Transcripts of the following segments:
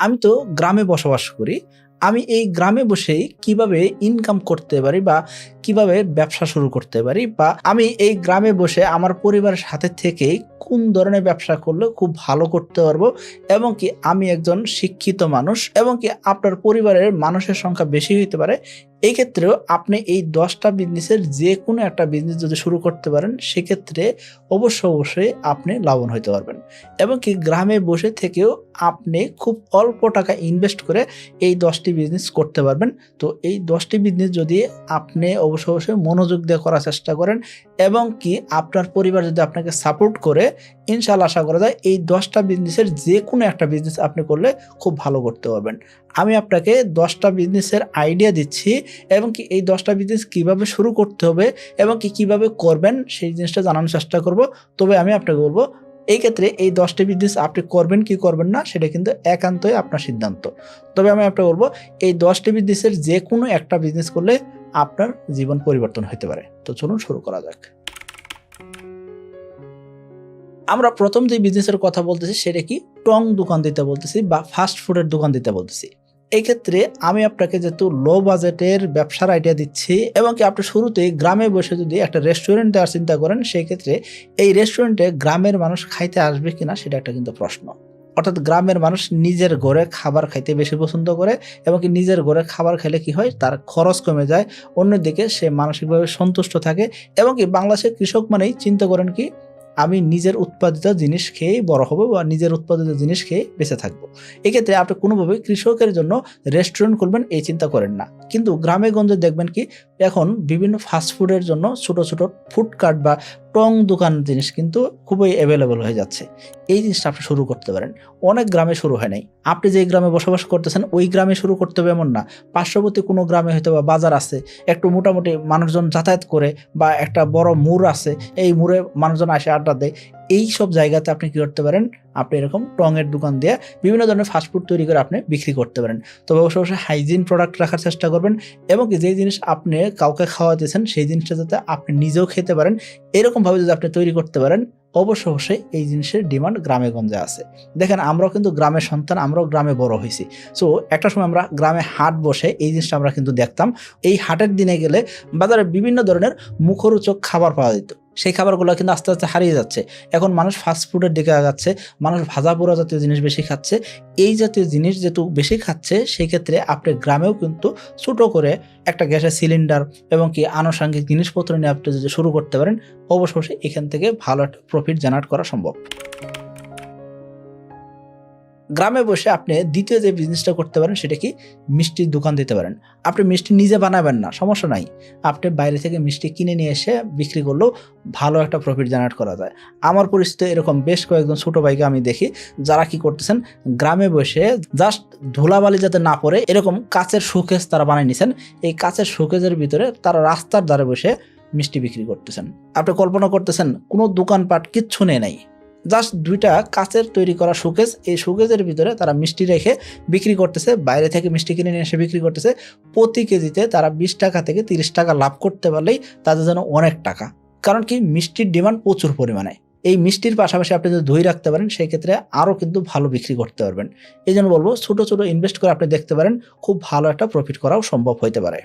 আমি তো গ্রামে বসবাস করি আমি এই গ্রামে বসেই কীভাবে ইনকাম করতে পারি বা কীভাবে ব্যবসা শুরু করতে পারি বা আমি এই গ্রামে বসে আমার পরিবারের সাথে থেকেই কোন ধরনের ব্যবসা করলে খুব ভালো করতে পারব এবং কি আমি একজন শিক্ষিত মানুষ এবং কি আপনার পরিবারের মানুষের সংখ্যা বেশি হইতে পারে, এই ক্ষেত্রেও আপনি এই দশটা বিজনেসের যে কোনো একটা বিজনেস যদি শুরু করতে পারেন, সেক্ষেত্রে অবশ্য অবশ্যই আপনি লাভবান হইতে পারবেন এবং কি গ্রামে বসে থেকেও আপনি খুব অল্প টাকা ইনভেস্ট করে এই দশটি বিজনেস করতে পারবেন। তো এই দশটি বিজনেস যদি আপনি অবশ্য অবশ্যই মনোযোগ দিয়ে করার চেষ্টা করেন এবং কি আপনার পরিবার যদি আপনাকে সাপোর্ট করে ইনশাল্লাহ আশা করা যায় এই দশটা বিজনেসের যে কোনো একটা বিজনেস আপনি করলে খুব ভালো করতে পারবেন। আমি আপনাকে দশটা বিজনেসের আইডিয়া দিচ্ছি এবং কি এই দশটা বিজনেস কীভাবে শুরু করতে হবে এবং কি কীভাবে করবেন সেই জিনিসটা জানানোর চেষ্টা করব। তবে আমি আপনাকে বলব এই ক্ষেত্রে এই দশটি বিজনেস আপনি করবেন কি করবেন না, সেটা কিন্তু একান্তই আপনার সিদ্ধান্ত। তবে আমি আপনাকে বলব, এই দশটি বিজনেসের যে কোনো একটা বিজনেস করলে আপনার জীবন পরিবর্তন হতে পারে। তো চলুন শুরু করা যাক। আমরা প্রথম যে বিজনেসের কথা বলতেছি, সেটা কি? টং দোকান দিতে বলতেছি বা ফাস্ট ফুডের দোকান দিতে বলতেছি। এই ক্ষেত্রে আমি আপনাকে যেহেতু লো বাজেটের ব্যবসার আইডিয়া দিচ্ছি এবং কি আপনি শুরুতেই গ্রামে বসে যদি একটা রেস্টুরেন্ট দেওয়ার চিন্তা করেন সেই ক্ষেত্রে এই রেস্টুরেন্টে গ্রামের মানুষ খাইতে আসবে কিনা সেটা একটা কিন্তু প্রশ্ন। অর্থাৎ গ্রামের মানুষ নিজের ঘরে খাবার খাইতে বেশি পছন্দ করে এবং কি নিজের ঘরে খাবার খেলে কি হয়? তার খরচ কমে যায়। অন্যদিকে সে মানসিকভাবে সন্তুষ্ট থাকে এবং কি বাংলাদেশের কৃষক মানেই চিন্তা করেন কি আমি নিজের উৎপাদিত জিনিস খেয়ে বড় হব বা নিজের উৎপাদিত জিনিস খেয়ে বেঁচে থাকব। এক্ষেত্রে আপনি কোনোভাবে কৃষকের জন্য রেস্টুরেন্ট খুলবেন, এই চিন্তা করেন না। কিন্তু গ্রামে গঞ্জে দেখবেন কি এখন বিভিন্ন ফাস্টফুডের জন্য ছোট ছোট ফুড কার্ট বা টং দোকান জিনিস কিন্তু খুবই অ্যাভেলেবল হয়ে যাচ্ছে। এই জিনিসটা আপনি শুরু করতে পারেন। অনেক গ্রামে শুরু হয় নাই। আপনি যে গ্রামে বসবাস করতেছেন, ওই গ্রামে শুরু করতে হবে এমন না। পার্শ্ববর্তী কোনো গ্রামে হয়তো বা বাজার আছে, একটু মোটামুটি মানুষজন যাতায়াত করে বা একটা বড় মুর আছে, এই মুরে মানুষজন আসে আড্ডা দেয়। এই সব জায়গাতে আপনি কি করতে পারেন? আপনি এরকম টঙের দোকান দিয়ে বিভিন্ন ধরনের ফাস্টফুড তৈরি করে আপনি বিক্রি করতে পারেন। তবে অবশ্য অবশ্যই হাইজিন প্রোডাক্ট রাখার চেষ্টা করবেন এবং যেই জিনিস আপনি কাউকে খাওয়াতেছেন, সেই জিনিসটা যাতে আপনি নিজেও খেতে পারেন। এরকমভাবে যদি আপনি তৈরি করতে পারেন, অবশ্য অবশ্যই এই জিনিসের ডিমান্ড গ্রামে গঞ্জে আছে। দেখেন, আমরাও কিন্তু গ্রামের সন্তান, আমরাও গ্রামে বড় হয়েছি। সো একটা সময় আমরা গ্রামে হাট বসে এই জিনিসটা আমরা কিন্তু দেখতাম। এই হাটের দিনে গেলে বাজারে বিভিন্ন ধরনের মুখরোচক খাবার পাওয়া যেত। সেই খাবারগুলো কিন্তু আস্তে আস্তে হারিয়ে যাচ্ছে। এখন মানুষ ফাস্টফুডের দিকে আগাচ্ছে, মানুষ ভাজা পোড়া জাতীয় জিনিস বেশি খাচ্ছে। এই জাতীয় জিনিস যেহেতু বেশি খাচ্ছে, সেই ক্ষেত্রে আপনি গ্রামেও কিন্তু ছোটো করে একটা গ্যাসের সিলিন্ডার এবং কি আনুষঙ্গিক জিনিসপত্র নিয়ে আপনি যদি শুরু করতে পারেন অবশ্য অবশ্যই এখান থেকে ভালো একটা প্রফিট জেনারেট করা সম্ভব। গ্রামে বসে আপনি দ্বিতীয় যে বিজনেসটা করতে পারেন, সেটা কি মিষ্টির দোকান দিতে পারেন। আপনি মিষ্টি নিজে বানাবেন না, সমস্যা নাই। আপনি বাইরে থেকে মিষ্টি কিনে নিয়ে এসে বিক্রি করলেও ভালো একটা প্রফিট জেনারেট করা যায়। আমার পরিস্থিতি এরকম বেশ কয়েকজন ছোটো ভাইকে আমি দেখি, যারা কি করতেছেন, গ্রামে বসে জাস্ট ধুলাবালি যাতে না পড়ে, এরকম কাচের শোকেস তারা বানিয়ে নিছেন। এই কাচের শোকেজের ভিতরে তারা রাস্তার ধারে বসে মিষ্টি বিক্রি করতেছেন। আপনি কল্পনা করতেছেন, কোনো দোকানপাট কিচ্ছু নেই, নাই। জাস্ট দুইটা কাচের তৈরি করা শোকেস এই শোকেসের ভিতরে তারা মিষ্টি রেখে বিক্রি করতেছে, বাইরে থেকে মিষ্টি কিনে নিয়ে এসে বিক্রি করতেছে। প্রতি কেজিতে তারা বিশ টাকা থেকে তিরিশ টাকা লাভ করতে পারলেই তাদের জন্য অনেক টাকা। কারণ কি? মিষ্টির ডিমান্ড প্রচুর পরিমাণে। এই মিষ্টির পাশাপাশি আপনি যদি দই রাখতে পারেন, সেই ক্ষেত্রে আরও কিন্তু ভালো বিক্রি করতে পারবেন। এই জন্য বলব, ছোটো ছোটো ইনভেস্ট করে আপনি দেখতে পারেন, খুব ভালো একটা প্রফিট করাও সম্ভব হতে পারে।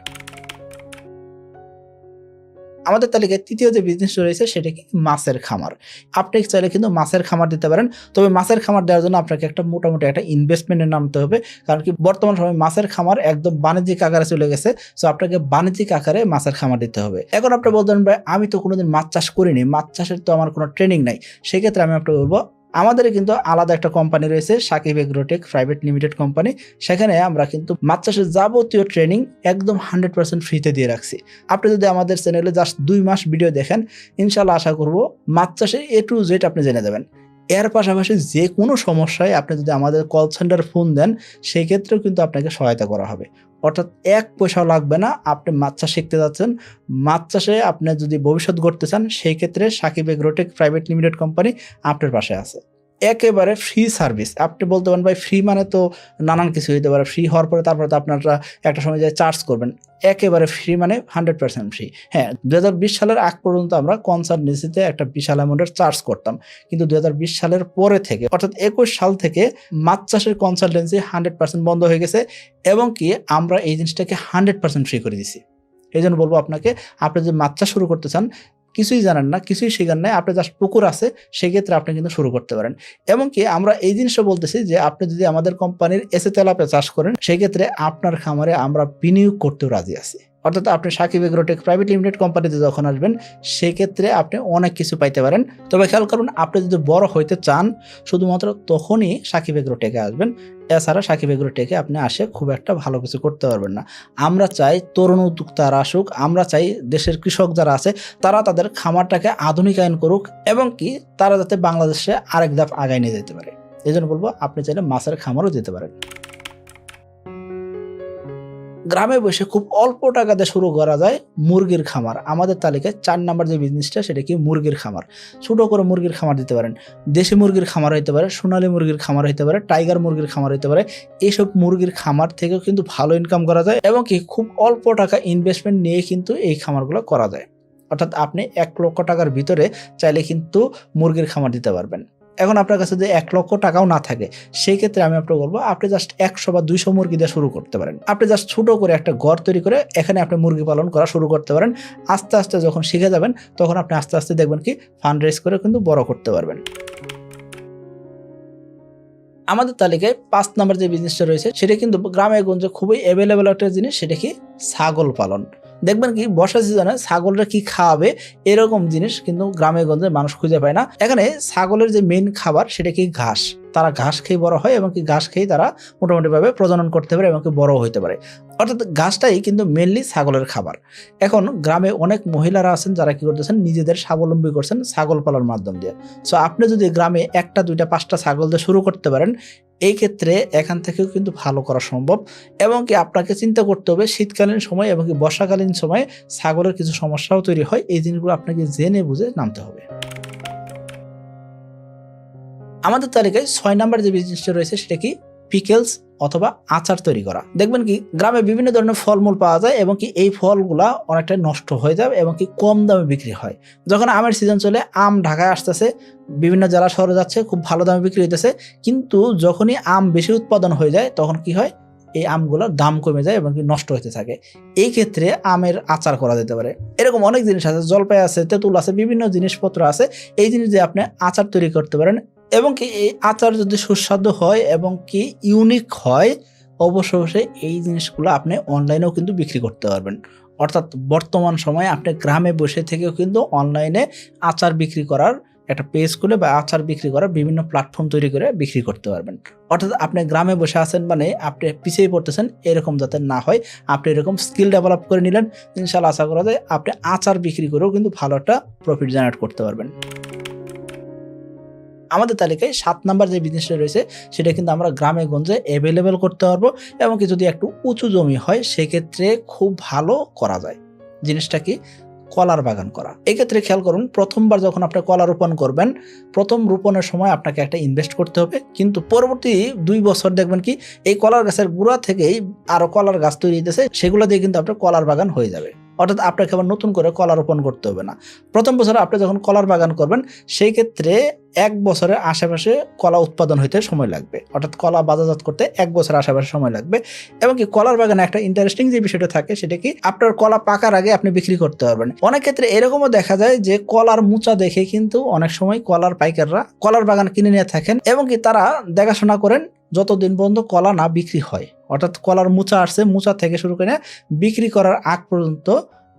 আমাদের তালিকায় তৃতীয় যে বিজনেস রয়েছে সেটা কি? মাছের খামার। আপনি চাইলে কিন্তু মাছের খামার দিতে পারেন। তবে মাছের খামার দেওয়ার জন্য আপনাকে একটা মোটামুটি একটা ইনভেস্টমেন্টে নামতে হবে। কারণ কি বর্তমান সময় মাছের খামার একদম বাণিজ্যিক আকারে চলে গেছে। সো আপনাকে বাণিজ্যিক আকারে মাছের খামার দিতে হবে। এখন আপনি বলতেন ভাই, আমি তো কোনোদিন মাছ চাষ করিনি। মাছ চাষের তো আমার কোনো ট্রেনিং নাই। সেক্ষেত্রে আমি আপনাকে বলব আমাদের কিন্তু আলাদা একটা কোম্পানি রয়েছে, Sakib agrotech private limited company সেখানে আমরা কিন্তু মাছ চাষের যাবতীয় ট্রেনিং একদম হান্ড্রেড পার্সেন্ট ফ্রিতে দিয়ে রাখছি। আপনি যদি আমাদের চ্যানেলে জাস্ট দুই মাস ভিডিও দেখেন ইনশাল্লাহ আশা করব মাছ চাষে এ টু জেড আপনি জেনে যাবেন। এর পাশাপাশি যে কোনো সমস্যায় আপনি যদি আমাদের কল সেন্টার ফোন দেন সেই ক্ষেত্রেও কিন্তু আপনাকে সহায়তা করা হবে। অর্থাৎ এক পয়সাও লাগবে না, আপনি মাছ চাষ শিখতে যাচ্ছেন। মাছ চাষে আপনি যদি ভবিষ্যৎ গড়তে চান, সেই ক্ষেত্রে Sakib agrotech private limited company আপনার পাশে আছে। একেবারে ফ্রি সার্ভিস আপনি বলতে পারেন, ভাই ফ্রি মানে তো নানান কিছু হইতে পারে। ফ্রি হওয়ার পরে তারপরে তো আপনারা একটা সময় যায় চার্জ করবেন। একেবারে ফ্রি মানে হান্ড্রেড পার্সেন্ট ফ্রি হ্যাঁ দু হাজার বিশ সালের আগ পর্যন্ত আমরা কনসালটেন্সিতে একটা বিশাল অ্যামাউন্টের চার্জ করতাম। কিন্তু দু হাজার বিশ সালের পরে থেকে, অর্থাৎ একুশ সাল থেকে মাছ চাষের কনসালটেন্সি হান্ড্রেড পার্সেন্ট বন্ধ হয়ে গেছে এবং কি আমরা এই জিনিসটাকে হান্ড্রেড পার্সেন্ট ফ্রি করে দিছি। এই জন্য বলব আপনাকে, আপনি যদি মাছ চাষ শুরু করতে চান কিছুই জানেন না, কিছুই শেখার নাই আপনার জাস্ট পুকুর আছে, সেক্ষেত্রে আপনি কিন্তু শুরু করতে পারেন। এমনকি আমরা এই জিনিসও বলতেছি যে, আপনি যদি আমাদের কোম্পানির এসে তেলাপে চাষ করেন, সেক্ষেত্রে আপনার খামারে আমরা বিনিয়োগ করতেও রাজি আছি। অর্থাৎ আপনি সাকিব এগ্রোটেক প্রাইভেট লিমিটেড কোম্পানিতে যখন আসবেন, সেক্ষেত্রে আপনি অনেক কিছু পাইতে পারেন। তবে খেয়াল করুন, আপনি যদি বড় হইতে চান, শুধুমাত্র তখনই সাকিব এগ্রোটেকে আসবেন। এছাড়া সাকিব এগ্রোটেকে আপনি আসে খুব একটা ভালো কিছু করতে পারবেন না। আমরা চাই তরুণ উদ্যোক্তারা আসুক, আমরা চাই দেশের কৃষক যারা আছে, তারা তাদের খামারটাকে আধুনিকায়ন করুক এবং কি তারা যাতে বাংলাদেশে আরেক ধাপ আগায় নিয়ে যেতে পারে। এই জন্য বলব, আপনি চাইলে মাছের খামারও যেতে পারেন। গ্রামে বসে খুব অল্প টাকাতে শুরু করা যায় মুরগির খামার। আমাদের তালিকায় চার নাম্বার যে বিজনেসটা সেটা কি মুরগির খামার। ছোট করে মুরগির খামার দিতে পারেন। দেশি মুরগির খামার হইতে পারে, সোনালী মুরগির খামার হইতে পারে টাইগার মুরগির খামার হইতে পারে এইসব মুরগির খামার থেকেও কিন্তু ভালো ইনকাম করা যায় এবং কি খুব অল্প টাকা ইনভেস্টমেন্ট নিয়ে কিন্তু এই খামারগুলো করা যায়। অর্থাৎ আপনি এক লক্ষ টাকার ভিতরে চাইলে কিন্তু মুরগির খামার দিতে পারবেন। এখন আপনার কাছে যদি এক লক্ষ টাকাও না থাকে, সেই ক্ষেত্রে আমি আপনাকে বলব, আপনি জাস্ট একশো বা দুইশো মুরগি দিয়ে শুরু করতে পারেন। আপনি জাস্ট ছোট করে একটা ঘর তৈরি করে এখানে আপনি মুরগি পালন করা শুরু করতে পারেন। আস্তে আস্তে যখন শিখে যাবেন, তখন আপনি আস্তে আস্তে দেখবেন কি ফান্ড রেজ করে কিন্তু বড় করতে পারবেন। আমাদের তালিকায় পাঁচ নম্বর যে বিজনেসটা রয়েছে, সেটা কিন্তু গ্রামে গঞ্জে খুবই অ্যাভেলেবেল একটা জিনিস, সেটা কি ছাগল পালন। দেখবেন কি, বর্ষা সিজনে ছাগলরা কি খাওয়াবে এরকম জিনিস কিন্তু গ্রামে গঞ্জে মানুষ খুঁজে পায় না। এখানে ছাগলের যে মেন খাবার সেটা কি ঘাস? তারা ঘাস খেয়ে বড় হয় এবং কি ঘাস খেয়ে তারা মোটামুটিভাবে প্রজনন করতে পারে এবং কি বড় হইতে পারে। অর্থাৎ ঘাসটাই কিন্তু মেনলি ছাগলের খাবার। এখন গ্রামে অনেক মহিলারা আছেন যারা কি করতেছেন, নিজেদের স্বাবলম্বী করছেন ছাগল পালন মাধ্যম দিয়ে। সো আপনি যদি গ্রামে একটা, দুইটা, পাঁচটা ছাগল দিয়ে শুরু করতে পারেন, এই ক্ষেত্রে এখান থেকেও কিন্তু ভালো করা সম্ভব। এবং কি আপনাকে চিন্তা করতে হবে, শীতকালীন সময় এবং কি বর্ষাকালীন সময়ে ছাগলের কিছু সমস্যাও তৈরি হয়, এই জিনিসগুলো আপনাকে জেনে বুঝে নামতে হবে। আমাদের তালিকায় ছয় নাম্বার যে বিজনেসটা রয়েছে সেটা কি? পিকেলস অথবা আচার তৈরি করা। দেখবেন কি, গ্রামে বিভিন্ন ধরনের ফলমূল পাওয়া যায় এবং কি এই ফলগুলা অনেকটাই নষ্ট হয়ে যাবে এবং কি কম দামে বিক্রি হয়। যখন আমের সিজন চলে, আম ঢাকায় আসতেছে, বিভিন্ন জেলা শহরে যাচ্ছে, খুব ভালো দামে বিক্রি হইতেছে, কিন্তু যখনই আম বেশি উৎপাদন হয়ে যায়, তখন কি হয়? এই আমগুলোর দাম কমে যায় এবং কি নষ্ট হতে থাকে। এই ক্ষেত্রে আমের আচার করা যেতে পারে। এরকম অনেক জিনিস আছে, জলপাই আছে, তেঁতুল আছে, বিভিন্ন জিনিসপত্র আছে। এই জিনিস দিয়ে আপনি আচার তৈরি করতে পারেন। এবং কি এই আচার যদি সুস্বাদু হয় এবং কি ইউনিক হয় অবশ্য অবশ্যই এই জিনিসগুলো আপনি অনলাইনেও কিন্তু বিক্রি করতে পারবেন। অর্থাৎ বর্তমান সময়ে আপনি গ্রামে বসে থেকেও কিন্তু অনলাইনে আচার বিক্রি করার একটা পেজ খুলে বা আচার বিক্রি করার বিভিন্ন প্ল্যাটফর্ম তৈরি করে বিক্রি করতে পারবেন। অর্থাৎ আপনি গ্রামে বসে আছেন মানে আপনি পিছিয়ে পড়তেছেন, এরকম যাতে না হয়, আপনি এরকম স্কিল ডেভেলপ করে নিলেন ইনশাল্লাহ আশা করা যায় আপনি আচার বিক্রি করেও কিন্তু ভালো একটা প্রফিট জেনারেট করতে পারবেন। আমাদের তালিকায় সাত নাম্বার যে বিজনেসটা রয়েছে, সেটা কিন্তু আমরা গ্রামে গঞ্জে অ্যাভেলেবেল করতে পারব এবং কি যদি একটু উঁচু জমি হয়, সেক্ষেত্রে খুব ভালো করা যায়। জিনিসটা কি? কলার বাগান করা। এক্ষেত্রে খেয়াল করুন, প্রথমবার যখন আপনি কলা রোপণ করবেন, প্রথম রোপণের সময় আপনাকে একটা ইনভেস্ট করতে হবে। কিন্তু পরবর্তী দুই বছর দেখবেন কি, এই কলার গাছের গুঁড়া থেকেই আরও কলার গাছ তৈরি হইতেছে, সেগুলো দিয়ে কিন্তু আপনার কলার বাগান হয়ে যাবে। অর্থাৎ আপনাকে আবার নতুন করে কলা রোপণ করতে হবে না। প্রথম বছরে আপনি যখন কলার বাগান করবেন, সেই ক্ষেত্রে এক বছরের আশেপাশে কলা উৎপাদন হইতে সময় লাগবে। অর্থাৎ কলা বাজারজাত করতে এক বছরের আশেপাশে সময় লাগবে। এবং কি কলার বাগানে একটা ইন্টারেস্টিং যে বিষয়টা থাকে, সেটা কি আপনার কলা পাকার আগে আপনি বিক্রি করতে পারবেন। অনেক ক্ষেত্রে এরকমও দেখা যায় যে কলার মুচা দেখে কিন্তু অনেক সময় কলার পাইকাররা কলার বাগান কিনে নিয়ে থাকেন। এবং কি তারা দেখাশোনা করেন, যতদিন পর্যন্ত কলা না বিক্রি হয়। অর্থাৎ কলার মুচা আসছে, মুচা থেকে শুরু করে বিক্রি করার আগ পর্যন্ত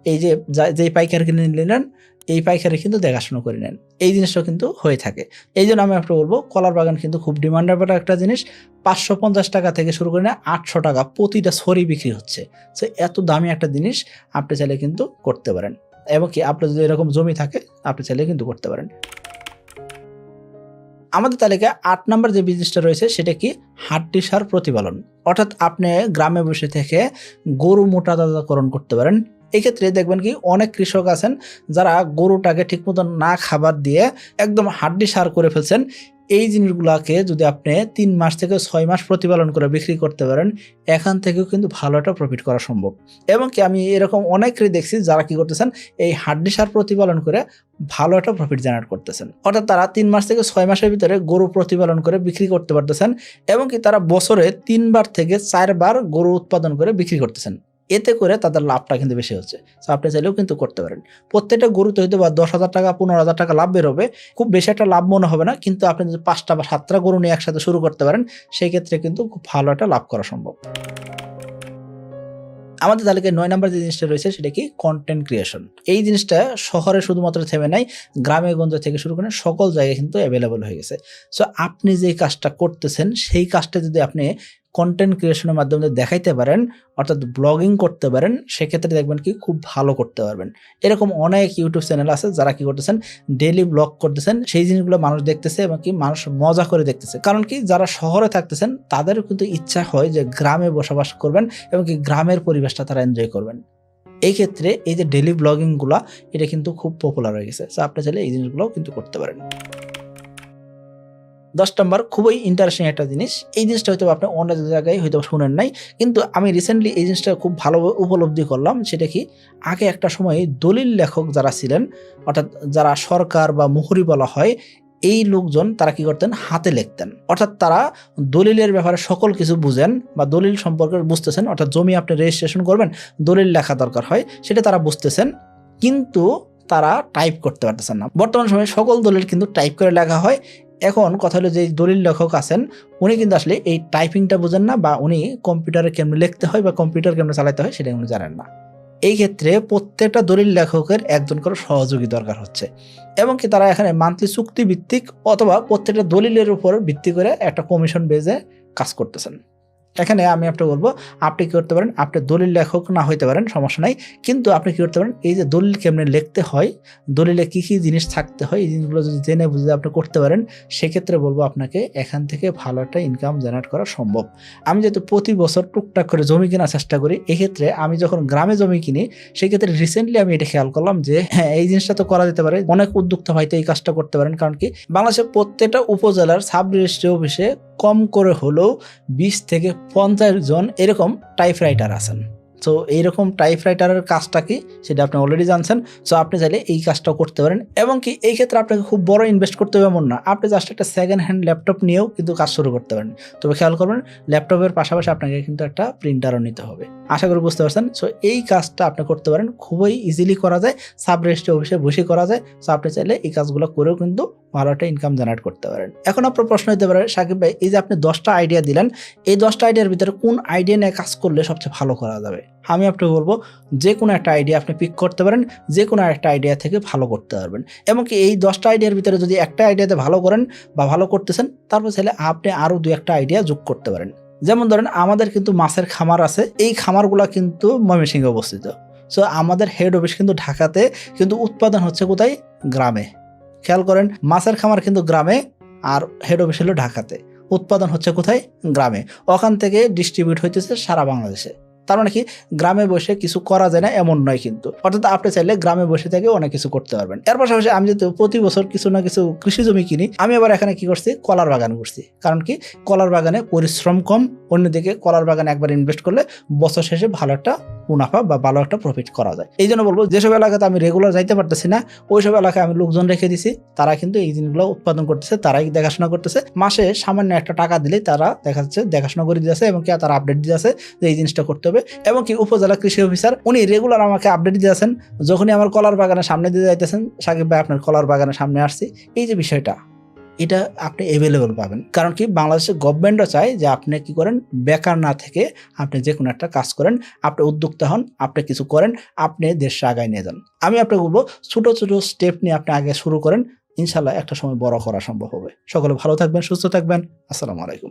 এই যে যেই পাইকার কিনে নিলেন এই পাইকারি কিন্তু দেখাশোনা করে নেন। এই জিনিসটা কিন্তু হয়ে থাকে। এই জন্য আমি একটা বলব, কলার বাগান কিন্তু খুব ডিমান্ডেবল একটা জিনিস। পাঁচশো পঞ্চাশ টাকা থেকে শুরু করে নিয়ে আটশো টাকা প্রতিটা সরি বিক্রি হচ্ছে। সো এত দামি একটা জিনিস আপনি চাইলে কিন্তু করতে পারেন। এবং কি, আপনার যদি এরকম জমি থাকে, আপনি চাইলে কিন্তু করতে পারেন। আমাদের তালিকায় আট নম্বর যে বিজনেসটা রয়েছে, সেটা কি? হাড্ডি সার প্রতিপালন। অর্থাৎ আপনি গ্রামে বসে থেকে গরু মোটা তাজাকরণ করতে পারেন। এক্ষেত্রে দেখবেন কি, অনেক কৃষক আছেন যারা গরুটাকে ঠিকমতো না খাবার দিয়ে একদম হাড্ডি সার করে ফেলছেন। এই জিনিসগুলোকে যদি আপনি তিন মাস থেকে ছয় মাস প্রতিপালন করে বিক্রি করতে পারেন, এখান থেকেও কিন্তু ভালো একটা প্রফিট করা সম্ভব। এবং কি আমি এরকম অনেকেরই দেখছি যারা কি করতেছেন, এই হাড্ডি সার প্রতিপালন করে ভালো একটা প্রফিট জেনারেট করতেছেন। অর্থাৎ তারা তিন মাস থেকে ছয় মাসের ভিতরে গরু প্রতিপালন করে বিক্রি করতে পারতেছেন এবং কি তারা বছরে তিনবার থেকে চারবার গরু উৎপাদন করে বিক্রি করতেছেন। এতে করে তাদের লাভটা কিন্তু বেশি হচ্ছে। তো আপনি চাইলেও কিন্তু করতে পারেন। প্রত্যেকটা গরুতে হয়তো বা দশ হাজার টাকা, পনেরো হাজার টাকা লাভ বেরোবে। খুব বেশি একটা লাভ মনে হবে না, কিন্তু আপনি যদি পাঁচটা বা সাতটা গরু নিয়ে একসাথে শুরু করতে পারেন সেই ক্ষেত্রে কিন্তু খুব ভালো একটা লাভ করা সম্ভব। আমাদের তালিকায় নয় নম্বর যে জিনিসটা রয়েছে, সেটা কি? কন্টেন্ট ক্রিয়েশন এই জিনিসটা শহরে শুধুমাত্র থেমে নাই, গ্রামে গঞ্জ থেকে শুরু করে সকল জায়গায় কিন্তু অ্যাভেলেবল হয়ে গেছে। সো আপনি যে কাজটা করতেছেন, সেই কাজটা যদি আপনি কন্টেন্ট ক্রিয়েশনের মাধ্যমে দেখাইতে পারেন, অর্থাৎ ব্লগিং করতে পারেন, সেক্ষেত্রে দেখবেন কি খুব ভালো করতে পারবেন। এরকম অনেক ইউটিউব চ্যানেল আছে যারা কি করতেছেন ডেলি ব্লগ করতেছেন, সেই জিনিসগুলো মানুষ দেখতেছে এবং কি মানুষ মজা করে দেখতেছে। কারণ কি যারা শহরে থাকতেছেন, তাদেরও কিন্তু ইচ্ছা হয় যে গ্রামে বসবাস করবেন এবং কি গ্রামের পরিবেশটা তারা এনজয় করবেন। এই ক্ষেত্রে এই যে ডেলি ব্লগিংগুলো এটা কিন্তু খুব পপুলার হয়ে গেছে। সো আপনি চাইলে এই জিনিসগুলোও কিন্তু করতে পারেন। দশ নম্বর খুবই ইন্টারেস্টিং একটা জিনিস। এই জিনিসটা হয়তো আপনি অন্য জায়গায় হয়তো শুনেন নাই, কিন্তু আমি রিসেন্টলি এই জিনিসটা খুব ভালো উপলব্ধি করলাম, সেটা কি আগে একটা সময়ে দলিল লেখক যারা ছিলেন, অর্থাৎ যারা সরকার বা মুহুরি বলা হয়, এই লোকজন তারা কি করতেন? হাতে লিখতেন। অর্থাৎ তারা দলিলের ব্যাপারে সকল কিছু বুঝেন বা দলিল সম্পর্কে বুঝতেছেন, অর্থাৎ জমি আপনি রেজিস্ট্রেশন করবেন, দলিল লেখা দরকার হয়, সেটা তারা বুঝতেছেন, কিন্তু তারা টাইপ করতে পারতেছেন না। বর্তমান সময়ে সকল দলিল কিন্তু টাইপ করে লেখা হয় এখন কথা হলো যে দলিল লেখক আছেন, উনি কিন্তু আসলে এই টাইপিংটা বোঝেন না বা উনি কম্পিউটারে কেমনে লিখতে হয় বা কম্পিউটার কেমনে চালাতে হয় সেটা উনি জানেন না। এই ক্ষেত্রে প্রত্যেকটা দলিল লেখকের একজন করে সহযোগী দরকার হচ্ছে এবং কি তারা এখানে মান্থলি চুক্তি ভিত্তিক অথবা প্রত্যেকটা দলিলের উপর ভিত্তি করে একটা কমিশন বেজে কাজ করতেছেন। এখানে আমি আপনাকে বলব, আপনি কি করতে পারেন, আপনি দলিল লেখক না হইতে পারেন, সমস্যা নাই। কিন্তু আপনি কি করতে পারেন, এই যে দলিল কেমনে লিখতে হয়, দলিলে কি কি জিনিস থাকতে হয়, এই জিনিসগুলো যদি জেনে বুঝে আপনি করতে পারেন, সেক্ষেত্রে বলব আপনাকে এখান থেকে ভালো একটা ইনকাম জেনারেট করা সম্ভব। আমি যেহেতু প্রতি বছর টুকটাক করে জমি কেনার চেষ্টা করি, এক্ষেত্রে আমি যখন গ্রামে জমি কিনি, সেক্ষেত্রে রিসেন্টলি আমি এটা খেয়াল করলাম যে হ্যাঁ এই জিনিসটা তো করা যেতে পারে, অনেক উদ্যোক্তা হয়তো এই কাজটা করতে পারেন, কারণ কি বাংলাদেশের প্রত্যেকটা উপজেলার সাব রেজিস্ট্রি অফিসে কম করে হলেও বিশ থেকে পঞ্চাশ জন এরকম টাইপরাইটার আছেন। তো এইরকম টাইপ রাইটারের কাজটা কি? সেটা আপনি অলরেডি জানছেন। সো আপনি চাইলে এই কাজটাও করতে পারেন। এবং কি, এই ক্ষেত্রে আপনাকে খুব বড় ইনভেস্ট করতে হবে এমন না। আপনি জাস্ট একটা সেকেন্ড হ্যান্ড ল্যাপটপ নিয়েও কিন্তু কাজ শুরু করতে পারেন। তবে খেয়াল করবেন ল্যাপটপের পাশাপাশি আপনাকে কিন্তু একটা প্রিন্টারও নিতে হবে। আশা করি বুঝতে পারছেন? সো এই কাজটা আপনি করতে পারেন। খুবই ইজিলি করা যায়। সাব রেজিস্ট্রি অফিসে বসে করা যায়। সো আপনি চাইলে এই কাজগুলো করেও কিন্তু ভালো একটা ইনকাম জেনারেট করতে পারেন। এখন আপনার প্রশ্ন হতে পারে, সাকিব ভাই, এই যে আপনি দশটা আইডিয়া দিলেন, এই দশটা আইডিয়ার ভিতরে কোন আইডিয়া নিয়ে কাজ করলে সবচেয়ে ভালো করা যাবে? আমি আপনাকে বলব, যে কোনো একটা আইডিয়া আপনি পিক করতে পারেন, যে কোনো একটা আইডিয়া থেকে ভালো করতে পারবেন। এমনকি এই দশটা আইডিয়ার ভিতরে যদি একটা আইডিয়াতে ভালো করেন বা ভালো করতেছেন, তারপর চাইলে আপনি আরও দু একটা আইডিয়া যোগ করতে পারেন। যেমন ধরেন, আমাদের কিন্তু মাছের খামার আছে, এই খামারগুলো কিন্তু ময়মনসিংহে অবস্থিত। সো আমাদের হেড অফিস কিন্তু ঢাকাতে কিন্তু উৎপাদন হচ্ছে কোথায়? গ্রামে। খেয়াল করেন, মাছের খামার কিন্তু গ্রামে আর হেড অফিস হলো ঢাকাতে। উৎপাদন হচ্ছে কোথায়? গ্রামে। ওখান থেকে ডিস্ট্রিবিউট হইতেছে সারা বাংলাদেশে। তার মানে কি? গ্রামে বসে কিছু করা যায় না, এমন নয় কিন্তু। অর্থাৎ আপনি চাইলে গ্রামে বসে থেকে অনেক কিছু করতে পারবেন। এর পাশাপাশি আমি যেহেতু প্রতি বছর কিছু না কিছু কৃষি জমি কিনি, আমি আবার এখানে কি করছি? কলার বাগান করছি। কারণ কি? কলার বাগানে পরিশ্রম কম, অন্যদিকে কলার বাগানে একবার ইনভেস্ট করলে বছর শেষে ভালো একটা মুনাফা বা ভালো একটা প্রফিট করা যায়। এই জন্য বলব, যেসব এলাকাতে আমি রেগুলার যাইতে পারতেছি না, ওইসব এলাকায় আমি লোকজন রেখে দিছি, তারা কিন্তু এই জিনিসগুলো উৎপাদন করতেছে, তারাই দেখাশোনা করতেছে। মাসে সামান্য একটা টাকা দিলেই তারা দেখা যাচ্ছে দেখাশোনা করে দিয়েছে এবং কি তারা আপডেট দিয়েছে যে এই জিনিসটা করতে হবে। এবং কি উপজেলা কৃষি অফিসার উনি রেগুলার আমাকে আপডেট দিয়েছেন যখনই আমার কলার বাগানের সামনে দিয়ে যাইতেছেন, সাকিব ভাই আপনার কলার বাগানের সামনে আসছি। এই যে বিষয়টা। এটা আপনি অ্যাভেলেবল পাবেন। কারণ কি বাংলাদেশের গভর্নমেন্টও চায় যে আপনি কি করেন, বেকার না থেকে আপনি যে কোনো একটা কাজ করেন, আপনি উদ্যোক্তা হন, আপনি কিছু করেন, আপনি দেশে আগায় নিয়ে যান। আমি আপনাকে বলব, ছোটো ছোটো স্টেপ নিয়ে আপনি আগে শুরু করেন ইনশাল্লাহ একটা সময় বড় করা সম্ভব হবে। সকলে ভালো থাকবেন, সুস্থ থাকবেন। আসসালামু আলাইকুম।